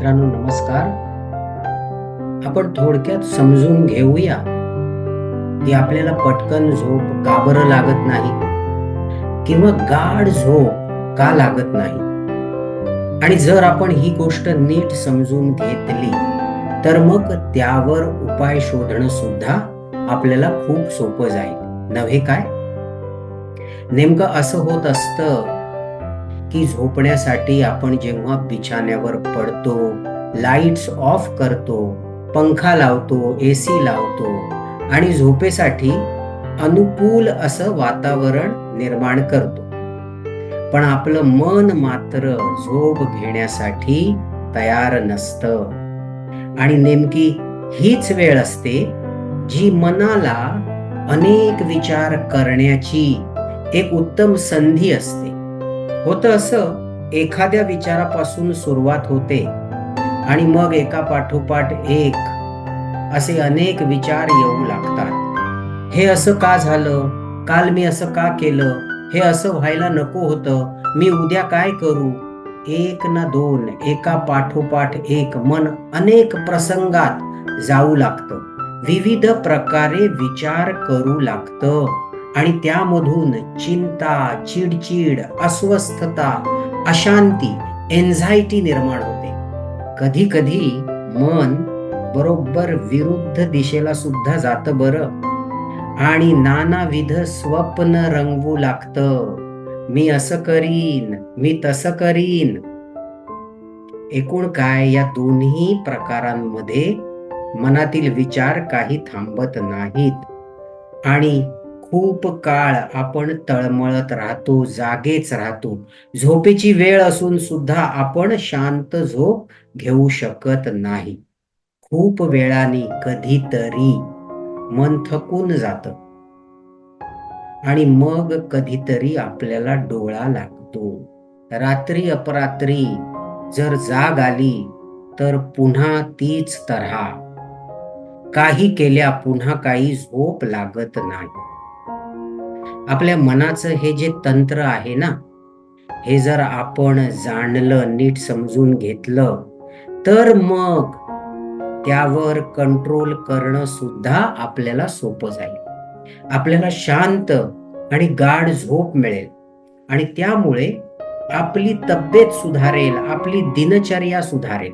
मित्रांनो नमस्कार. आपण थोडक्यात समजून घेऊया की आपल्याला पटकन झोप का बरं लागत नाही किंवा गाढ झोप का लागत नाही. आणि जर आपण ही गोष्ट नीट समजून घेतली तर मग त्यावर उपाय शोधणं सुद्धा आपल्याला खूप सोपं जाईल. नव्हे काय? नेमकं असं होत असतं की झोपण्यासाठी आपण जेव्हा बिछाण्यावर पडतो लाईट्स ऑफ करतो पंखा लावतो एसी लावतो आणि झोपेसाठी अनुकूल असं वातावरण निर्माण करतो. पण आपलं मन मात्र झोप घेण्यासाठी तयार नसतं. आणि नेमकी हीच वेळ असते जी मनाला अनेक विचार करण्याची एक उत्तम संधी असते. होतं असं एखाद्या विचारापासून सुरुवात होते. आणि मग एका पाठोपाठ एक असे अनेक विचार येऊ लागतात. हे असं का झालं? काल मी असं का केलं? हे असं व्हायला नको होतं. मी उद्या काय करू? एक ना दोन एका पाठोपाठ एक मन अनेक प्रसंगात जाऊ लागतं. विविध प्रकारे विचार करू लागतं. आणि त्यामधून चिंता चिडचिड अस्वस्थता अशांती एन्झायटी निर्माण होते. कधी कधी मन बरोबर विरुद्ध दिशेला सुद्धा जात बरं. आणि नानाविध स्वप्न रंगवू लागतं. मी असं करीन मी तसं करीन. एकूण काय या दोन्ही प्रकारांमध्ये मनातील विचार काही थांबत नाहीत. आणि खूप काळ आपण तळमळत राहतो जागेच राहतो. झोपेची वेळ असून सुद्धा आपण शांत झोप घेऊ शकत नाही. खूप वेळाने कधीतरी मन थकून जात. आणि मग कधीतरी आपल्याला डोळा लागतो. रात्री अपरात्री जर जाग आली तर पुन्हा तीच तऱ्हा. काही केल्या पुन्हा काही झोप लागत नाही. आपल्या मनाचं हे जे तंत्र आहे ना हे जर आपण जाणलं नीट समजून घेतलं तर मग त्यावर कंट्रोल करणं सुद्धा आपल्याला सोपं जाईल. आपल्याला शांत आणि गाढ झोप मिळेल. आणि त्यामुळे आपली तब्येत सुधारेल आपली दिनचर्या सुधारेल.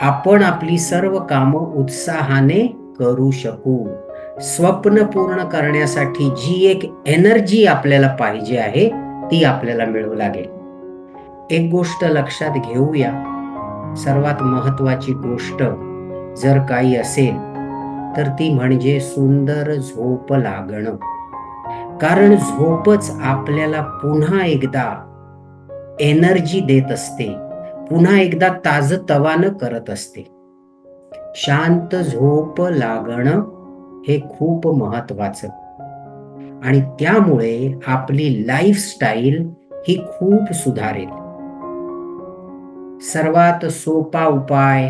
आपण आपली सर्व कामं उत्साहाने करू शकू. स्वप्न पूर्ण करण्यासाठी जी एक एनर्जी आपल्याला पाहिजे आहे ती आपल्याला मिळू लागेल. एक गोष्ट लक्षात घेऊया. सर्वात महत्वाची गोष्ट जर काही असेल तर ती म्हणजे सुंदर झोप लागणं. कारण झोपच आपल्याला पुन्हा एकदा एनर्जी देत असते. पुन्हा एकदा ताजतवानं करत असते. शांत झोप लागणं हे खूप महत्वाचं. आणि त्यामुळे आपली लाईफस्टाईल ही खूप सुधारेल. सर्वात सोपा उपाय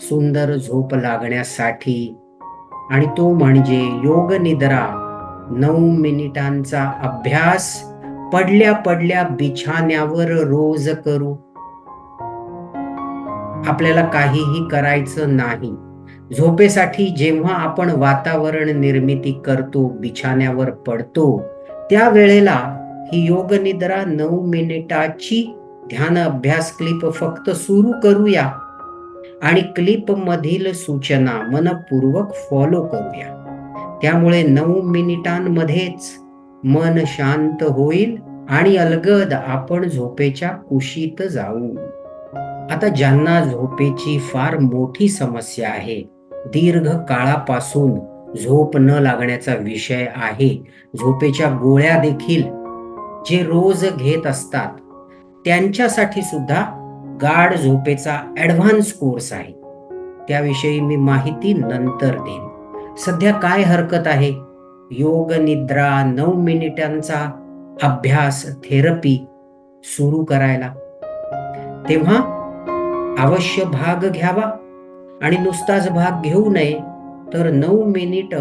सुंदर झोप लागण्यासाठी आणि तो म्हणजे योग निद्रा. नऊ मिनिटांचा अभ्यास पडल्या पडल्या बिछाण्यावर रोज करू. आपल्याला काहीही करायचं नाही. झोपेसाठी जेव्हा आपण वातावरण निर्मिती करतो बिछाण्यावर पडतो त्या वेळेला ही योग निद्रा नऊ मिनिटाची ध्यान अभ्यास क्लिप फक्त सुरू करूया आणि क्लिप मधील सूचना मनपूर्वक फॉलो करूया. त्यामुळे नऊ मिनिटांमध्येच मन शांत होईल आणि अलगद आपण झोपेच्या कुशीत जाऊ. आता ज्यांना झोपेची फार मोठी समस्या आहे दीर्घ काळापासून झोप न लागण्याचा विषय आहे. झोपेच्या गोळ्या देखील जे रोज घेत असतात त्यांच्यासाठी सुद्धा गाढ झोपेचा ऍडव्हान्स कोर्स आहे. त्याविषयी मी माहिती नंतर देईन. सध्या काय हरकत आहे? योग निद्रा नऊ मिनिटांचा अभ्यास थेरपी सुरू करायला. तेव्हा अवश्य भाग घ्यावा. आणि नुसताच भाग घेऊ नये तर नऊ मिनिट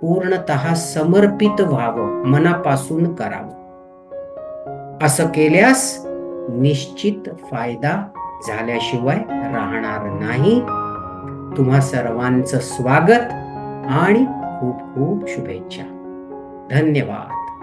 पूर्णत समर्पित व्हावं मनापासून करावं. असं केल्यास निश्चित फायदा झाल्याशिवाय राहणार नाही. तुम्हा सर्वांचं स्वागत आणि खूप खूप शुभेच्छा. धन्यवाद.